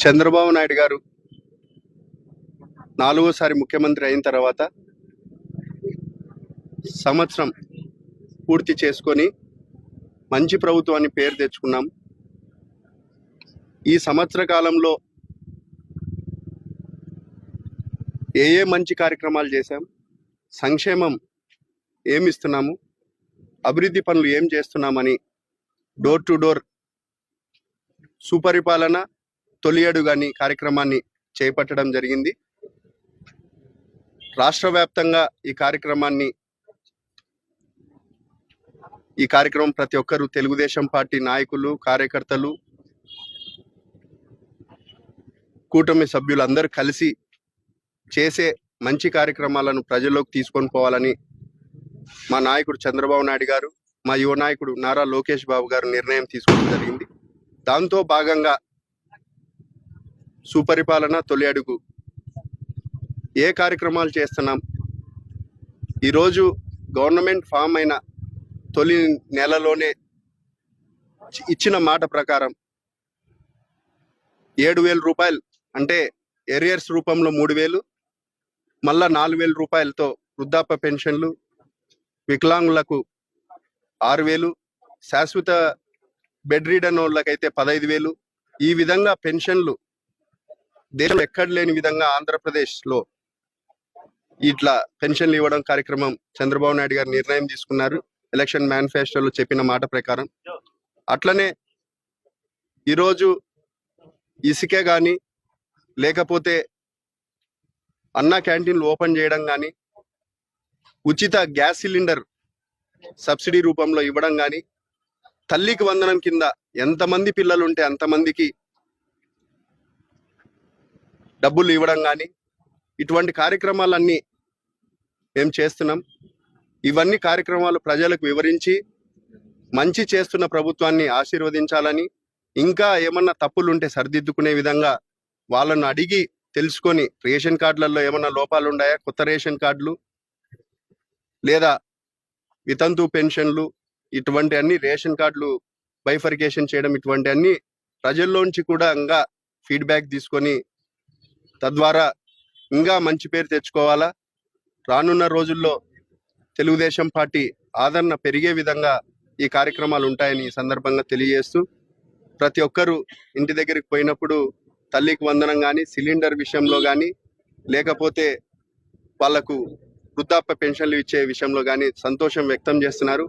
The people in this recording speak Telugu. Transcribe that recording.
చంద్రబాబు నాయుడు గారు నాలుగోసారి ముఖ్యమంత్రి అయిన తర్వాత సంవత్సరం పూర్తి చేసుకొని మంచి ప్రభుత్వాన్ని పేరు తెచ్చుకున్నాం. ఈ సంవత్సర కాలంలో ఏ ఏ మంచి కార్యక్రమాలు చేశాం సంక్షేమం ఏమిస్తున్నాము అభివృద్ధి పనులు ఏం చేస్తున్నామని డోర్ టు డోర్ సుపరిపాలన తొలి అడుగు కార్యక్రమాన్ని చేపట్టడం జరిగింది. రాష్ట్ర వ్యాప్తంగా ఈ కార్యక్రమాన్ని ఈ కార్యక్రమం ప్రతి ఒక్కరూ తెలుగుదేశం పార్టీ నాయకులు కార్యకర్తలు కూటమి సభ్యులు అందరూ కలిసి చేసే మంచి కార్యక్రమాలను ప్రజల్లోకి తీసుకొని పోవాలని మా నాయకుడు చంద్రబాబు నాయుడు గారు మా యువ నాయకుడు నారా లోకేష్ బాబు గారు నిర్ణయం తీసుకోవడం జరిగింది. దాంతో భాగంగా సుపరిపాలన తొలి అడుగు. ఏ కార్యక్రమాలు చేస్తున్నాం? ఈరోజు గవర్నమెంట్ ఫామ్ అయిన తొలి నెలలోనే ఇచ్చిన మాట ప్రకారం ఏడు వేల రూపాయలు అంటే ఎరియర్స్ రూపంలో మూడు వేలు మళ్ళా నాలుగు వేల రూపాయలతో వృద్ధాప్య పెన్షన్లు వికలాంగులకు ఆరు వేలు శాశ్వత బెడ్ రీడన్ వాళ్ళకైతే పదహైదు వేలు. ఈ విధంగా పెన్షన్లు దేశం ఎక్కడ లేని విధంగా ఆంధ్రప్రదేశ్లో ఇట్లా పెన్షన్లు ఇవ్వడం కార్యక్రమం చంద్రబాబు నాయుడు గారు నిర్ణయం తీసుకున్నారు. ఎలక్షన్ మేనిఫెస్టోలో చెప్పిన మాట ప్రకారం. అట్లనే ఈరోజు ఇసుకే కానీ లేకపోతే అన్నా క్యాంటీన్లు ఓపెన్ చేయడం కానీ ఉచిత గ్యాస్ సిలిండర్ సబ్సిడీ రూపంలో ఇవ్వడం కానీ తల్లికి వందనం కింద ఎంతమంది పిల్లలు ఉంటే అంతమందికి డబ్బులు ఇవ్వడం కానీ ఇటువంటి కార్యక్రమాలన్నీ మేము చేస్తున్నాం. ఇవన్నీ కార్యక్రమాలు ప్రజలకు వివరించి మంచి చేస్తున్న ప్రభుత్వాన్ని ఆశీర్వదించాలని ఇంకా ఏమన్నా తప్పులు ఉంటే సరిదిద్దుకునే విధంగా వాళ్ళను అడిగి తెలుసుకొని రేషన్ కార్డులలో ఏమన్నా లోపాలు ఉన్నాయా కొత్త రేషన్ కార్డులు లేదా వితంతు పెన్షన్లు ఇటువంటి అన్ని రేషన్ కార్డులు బైఫర్కేషన్ చేయడం ఇటువంటి అన్ని ప్రజల్లోంచి కూడా ఇంకా ఫీడ్బ్యాక్ తీసుకొని తద్వారా ఇంకా మంచి పేరు తెచ్చుకోవాలా? రానున్న రోజుల్లో తెలుగుదేశం పార్టీ ఆదరణ పెరిగే విధంగా ఈ కార్యక్రమాలు ఉంటాయని ఈ సందర్భంగా తెలియజేస్తూ ప్రతి ఒక్కరూ ఇంటి దగ్గరికి పోయినప్పుడు తల్లికి వందనం కానీ సిలిండర్ విషయంలో కానీ లేకపోతే వాళ్ళకు వృద్ధాప్య పెన్షన్లు ఇచ్చే విషయంలో కానీ సంతోషం వ్యక్తం చేస్తున్నారు.